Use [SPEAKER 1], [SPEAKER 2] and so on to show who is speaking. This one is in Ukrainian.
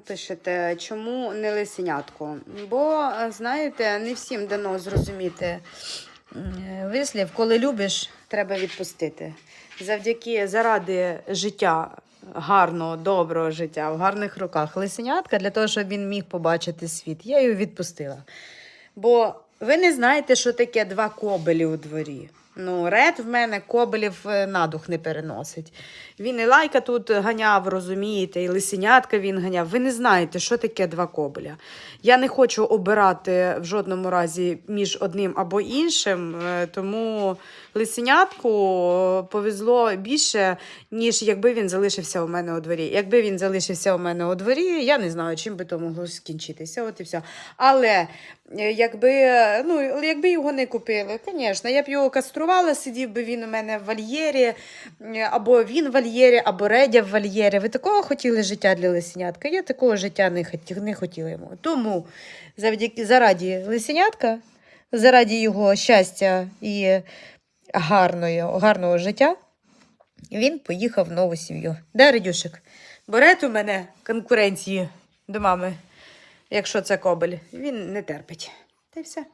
[SPEAKER 1] Пишете, чому не лисенятко? Бо, знаєте, не всім дано зрозуміти вислів, коли любиш, треба відпустити. Завдяки заради життя, гарного, доброго життя, в гарних руках лисенятка, для того, щоб він міг побачити світ, я його відпустила. Бо ви не знаєте, що таке два кобелі у дворі. Ну, ред в мене кобелів е, на дух не переносить. Він і лайка тут ганяв, розумієте, і лисенятка він ганяв. Ви не знаєте, що таке два кобеля. Я не хочу обирати в жодному разі між одним або іншим, е, тому лисенятку повезло більше, ніж якби він залишився у мене у дворі. Якби він залишився у мене у дворі, я не знаю, чим би то могло скінчитися. От і все. Але е, якби, ну, якби його не купили, звісно, я б його каструвала, сидів би він у мене в вольєрі, е, або він в вольєрі, або Редя в вольєрі. Ви такого хотіли життя для лисенятка? Я такого життя не, хоті, не хотіла йому. Тому завдяки зараді лисенятка, зараді його щастя і гарного, гарного життя, він поїхав в нову сім'ю. Де Редюшик? Берет у мене конкуренції до мами, якщо це кобель. Він не терпить. Та й все.